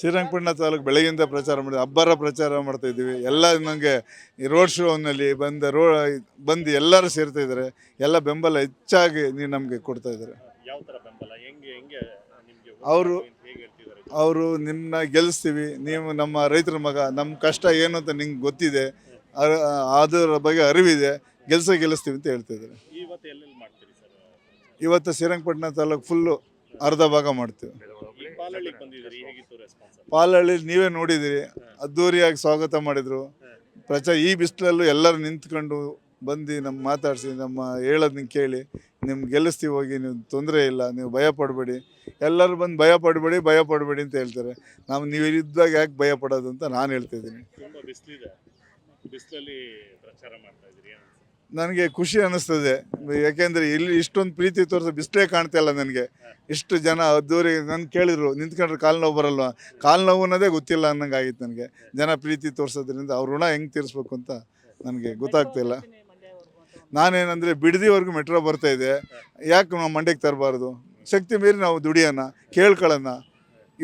ಶ್ರೀರಂಗಪಟ್ಟಣ ತಾಲೂಕು ಬೆಳಗ್ಗಿಂದ ಪ್ರಚಾರ ಮಾಡಿ ಅಬ್ಬರ ಪ್ರಚಾರ ಮಾಡ್ತಾ ಇದ್ದೀವಿ. ಎಲ್ಲ ನನಗೆ ಈ ರೋಡ್ ಶೋನಲ್ಲಿ ಬಂದ ರೋ ಬಂದು ಎಲ್ಲರೂ ಸೇರ್ತಾ ಇದ್ದಾರೆ. ಎಲ್ಲ ಬೆಂಬಲ ಹೆಚ್ಚಾಗಿ ನೀವು ನಮಗೆ ಕೊಡ್ತಾ ಇದ್ದಾರೆ. ಯಾವ ತರ ಬೆಂಬಲ? ಹೆಂಗೆ ಹೆಂಗೆ ನಿಮ್ಗೆ ಅವ್ರು- ಅವರು ನಿಮ್ಮನ್ನ ಗೆಲ್ಲಿಸ್ತೀವಿ ನೀವು ನಮ್ಮ ರೈತರ ಮಗ. ನಮ್ಮ ಕಷ್ಟ ಏನು ಅಂತ ನಿಮ್ಗೆ ಗೊತ್ತಿದೆ. ಅದರ ಬಗ್ಗೆ ಅರಿವಿದೆ. ಗೆಲ್ಸ ಗೆಲ್ಲಿಸ್ತೀವಿ ಅಂತ ಹೇಳ್ತಿದ್ದಾರೆ ಇವತ್ತು ಶ್ರೀರಂಗಪಟ್ಟಣ ತಾಲೂಕು ಫುಲ್ಲು ಅರ್ಧ ಭಾಗ ಮಾಡ್ತೀವಿ. ಪಾಲಹಳ್ಳಿ ನೀವೇ ನೋಡಿದಿರಿ ಅದ್ದೂರಿಯಾಗಿ ಸ್ವಾಗತ ಮಾಡಿದ್ರು. ಪ್ರಚಾರ ಈ ಬಿಸಿಲಲ್ಲೂ ಎಲ್ಲರೂ ನಿಂತ್ಕೊಂಡು ಬಂದು ನಮ್ಮ ಮಾತಾಡಿಸಿ ನಮ್ಮ ಹೇಳೋದನ್ನ ಕೇಳಿ ನಿಮ್ಗೆ ಗೆಲ್ಲಿಸ್ತೀವಿ ಹೋಗಿ ನೀವು ತೊಂದರೆ ಇಲ್ಲ ನೀವು ಭಯ ಪಡಬೇಡಿ. ಎಲ್ಲರೂ ಬಂದು ಭಯ ಪಡಬೇಡಿ ಭಯ ಪಡಬೇಡಿ ಅಂತ ಹೇಳ್ತಾರೆ. ನಾವು ನೀವು ಇದ್ದಾಗ ಯಾಕೆ ಭಯ ಪಡೋದು ಅಂತ ನಾನು ಹೇಳ್ತಿದ್ದೀನಿ. ನನಗೆ ಖುಷಿ ಅನ್ನಿಸ್ತದೆ. ಯಾಕೆಂದರೆ ಇಲ್ಲಿ ಇಷ್ಟೊಂದು ಪ್ರೀತಿ ತೋರಿಸ ಬಿಸ್ಲೇ ಕಾಣ್ತಾ ಇಲ್ಲ ನನಗೆ. ಇಷ್ಟು ಜನ ಅದ್ದೂರಿ ನನ್ನ ಕೇಳಿದ್ರು, ನಿಂತ್ಕೊಂಡ್ರೆ ಕಾಲು ನೋವು ಬರಲ್ವ? ಕಾಲು ನೋವು ಅನ್ನೋದೇ ಗೊತ್ತಿಲ್ಲ ಅನ್ನಂಗೆ ಆಗಿತ್ತು ನನಗೆ. ಜನ ಪ್ರೀತಿ ತೋರಿಸೋದ್ರಿಂದ ಅವ್ರ ಋಣ ಹೆಂಗೆ ತೀರಿಸ್ಬೇಕು ಅಂತ ನನಗೆ ಗೊತ್ತಾಗ್ತಿಲ್ಲ ನಾನೇನಂದರೆ ಬಿಡದಿವರೆಗೂ ಮೆಟ್ರೋ ಬರ್ತಾ ಇದೆ. ಯಾಕೆ ನಾವು ಮಂಡ್ಯಕ್ಕೆ ತರಬಾರ್ದು? ಶಕ್ತಿ ಮೀರಿ ನಾವು ದುಡಿಯೋಣ, ಕೇಳ್ಕೊಳ್ಳೋಣ.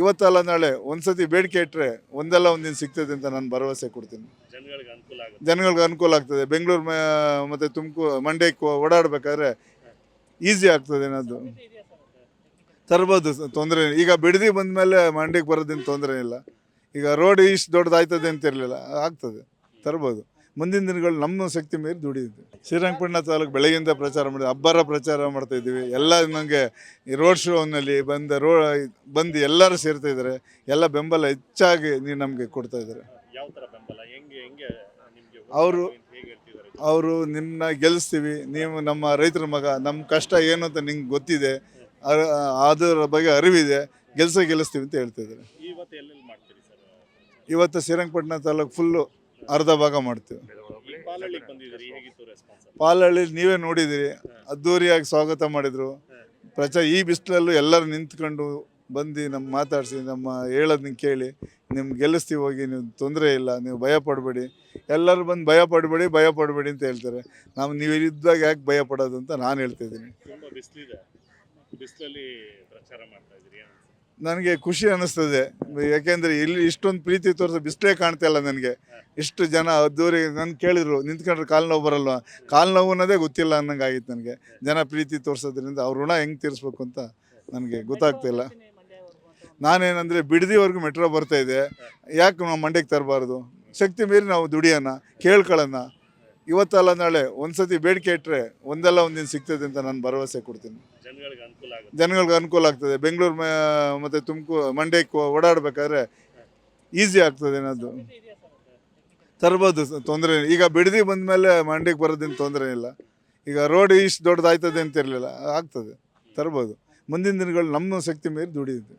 ಇವತ್ತಲ್ಲ ನಾಳೆ ಒಂದ್ಸತಿ ಬೇಡಿಕೆ ಇಟ್ಟರೆ ಒಂದಲ್ಲ ಒಂದಿನ ಸಿಗ್ತದೆ ಅಂತ ನಾನು ಭರವಸೆ ಕೊಡ್ತೀನಿ. ಜನಗಳಿಗೆ ಅನುಕೂಲ ಆಗುತ್ತೆ. ಜನಗಳಿಗೆ ಅನುಕೂಲ ಆಗ್ತದೆ. ಬೆಂಗಳೂರು ಮತ್ತು ತುಮಕೂರು ಮಂಡ್ಯಕ್ಕೆ ಓಡಾಡಬೇಕಾದ್ರೆ ಈಸಿ ಆಗ್ತದೆ ಏನಾದ್ರು. ತರ್ಬೋದು ತೊಂದರೆ ಈಗ ಬಿಡದಿ ಬಂದ ಮೇಲೆ ಮಂಡ್ಯಕ್ಕೆ ಬರೋದೇನು ತೊಂದರೆ ಇಲ್ಲ. ಈಗ ರೋಡ್ ಇಷ್ಟು ದೊಡ್ಡದಾಯ್ತದೆ ಅಂತ ಇರಲಿಲ್ಲ ಆಗ್ತದೆ. ತರ್ಬೋದು. ಮುಂದಿನ ದಿನಗಳು ನಮ್ಮ ಶಕ್ತಿ ಮೇಲೆ ದುಡಿದಿದ್ದೆ ಶ್ರೀರಂಗಪಟ್ಟಣ ತಾಲೂಕು ಬೆಳಗಿಂದ ಪ್ರಚಾರ ಮಾಡಿ ಅಬ್ಬರ ಪ್ರಚಾರ ಮಾಡ್ತಾ ಇದ್ದೀವಿ. ಎಲ್ಲ ನಮಗೆ ಈ ರೋಡ್ ಶೋನಲ್ಲಿ ಬಂದ ರೋ ಬಂದು ಎಲ್ಲರೂ ಸೇರ್ತಾ ಇದ್ದಾರೆ. ಎಲ್ಲ ಬೆಂಬಲ ಹೆಚ್ಚಾಗಿ ನೀವು ನಮಗೆ ಕೊಡ್ತಾ ಇದ್ದಾರೆ. ಯಾವ ತರ ಬೆಂಬಲ? ಹೆಂಗೆ ಹೆಂಗೆ ನಿಮ್ಗೆ ಅವ್ರು- ಅವರು ನಿಮ್ಮನ್ನ ಗೆಲ್ಲಿಸ್ತೀವಿ ನೀವು ನಮ್ಮ ರೈತರ ಮಗ. ನಮ್ಮ ಕಷ್ಟ ಏನು ಅಂತ ನಿಂಗೆ ಗೊತ್ತಿದೆ. ಅದರ ಬಗ್ಗೆ ಅರಿವಿದೆ. ಗೆಲ್ಸ ಗೆಲ್ಲಿಸ್ತೀವಿ ಅಂತ ಹೇಳ್ತಿದ್ದಾರೆ ಇವತ್ತು ಶ್ರೀರಂಗಪಟ್ಟಣ ತಾಲೂಕು ಫುಲ್ಲು ಅರ್ಧ ಭಾಗ ಮಾಡ್ತೀವಿ. ಪಾಲಹಳ್ಳಿ ನೀವೇ ನೋಡಿದಿರಿ ಅದ್ದೂರಿಯಾಗಿ ಸ್ವಾಗತ ಮಾಡಿದ್ರು. ಪ್ರಚಾರ ಈ ಬಿಸಿಲಲ್ಲೂ ಎಲ್ಲರೂ ನಿಂತ್ಕೊಂಡು ಬಂದು ನಮ್ಮ ಮಾತಾಡಿಸಿ ನಮ್ಮ ಹೇಳೋದನ್ನ ಕೇಳಿ ನಿಮ್ಗೆ ಗೆಲ್ಲಿಸ್ತೀವಿ ಹೋಗಿ ನೀವು ತೊಂದರೆ ಇಲ್ಲ ನೀವು ಭಯ ಪಡಬೇಡಿ. ಎಲ್ಲರೂ ಬಂದು ಭಯ ಪಡಬೇಡಿ ಭಯ ಪಡಬೇಡಿ ಅಂತ ಹೇಳ್ತಾರೆ. ನಾವು ನೀವು ಇದ್ದಾಗ ಯಾಕೆ ಭಯ ಪಡೋದು ಅಂತ ನಾನು ಹೇಳ್ತಿದ್ದೀನಿ. ನನಗೆ ಖುಷಿ ಅನ್ನಿಸ್ತದೆ. ಯಾಕೆಂದರೆ ಇಲ್ಲಿ ಇಷ್ಟೊಂದು ಪ್ರೀತಿ ತೋರಿಸ ಬಿಸ್ಲೇ ಕಾಣ್ತಾ ಇಲ್ಲ ನನಗೆ. ಇಷ್ಟು ಜನ ಅದ್ದೂರಿ ನನ್ನ ಕೇಳಿದ್ರು, ನಿಂತ್ಕೊಂಡ್ರೆ ಕಾಲು ನೋವು ಬರಲ್ವ? ಕಾಲು ನೋವು ಅನ್ನೋದೇ ಗೊತ್ತಿಲ್ಲ ಅನ್ನಂಗೆ ಆಗಿತ್ತು ನನಗೆ. ಜನ ಪ್ರೀತಿ ತೋರಿಸೋದ್ರಿಂದ ಅವ್ರ ಋಣ ಹೆಂಗೆ ತೀರಿಸ್ಬೇಕು ಅಂತ ನನಗೆ ಗೊತ್ತಾಗ್ತಿಲ್ಲ ನಾನೇನಂದರೆ ಬಿಡದಿವರೆಗೂ ಮೆಟ್ರೋ ಬರ್ತಾ ಇದೆ. ಯಾಕೆ ನಾವು ಮಂಡ್ಯಕ್ಕೆ ತರಬಾರ್ದು? ಶಕ್ತಿ ಮೀರಿ ನಾವು ದುಡಿಯೋಣ, ಕೇಳ್ಕೊಳ್ಳೋಣ. ಇವತ್ತಲ್ಲ ನಾಳೆ ಒಂದ್ಸತಿ ಬೇಡಿಕೆ ಇಟ್ಟರೆ ಒಂದಲ್ಲ ಒಂದಿನ ಸಿಗ್ತದೆ ಅಂತ ನಾನು ಭರವಸೆ ಕೊಡ್ತೀನಿ. ಜನಗಳಿಗೆ ಅನುಕೂಲ ಆಗುತ್ತೆ. ಜನಗಳಿಗೆ ಅನುಕೂಲ ಆಗ್ತದೆ. ಬೆಂಗಳೂರು ಮತ್ತು ತುಮಕೂರು ಮಂಡ್ಯಕ್ಕೆ ಓಡಾಡಬೇಕಾದ್ರೆ ಈಸಿ ಆಗ್ತದೆ ಅನ್ನೋದು ತರ್ಬೋದು ತೊಂದರೆ ಈಗ ಬಿಡದಿ ಬಂದ ಮೇಲೆ ಮಂಡ್ಯಕ್ಕೆ ಬರೋದೇನು ತೊಂದರೆ ಇಲ್ಲ. ಈಗ ರೋಡ್ ಇಷ್ಟು ದೊಡ್ಡದಾಯ್ತದೆ ಅಂತ ಇರಲಿಲ್ಲ. ಆಗ್ತದೆ. ತರ್ಬೋದು. ಮುಂದಿನ ದಿನಗಳು ನಮ್ಮ ಶಕ್ತಿ ಮೇಲೆ ದುಡಿಯುತ್ತೆ.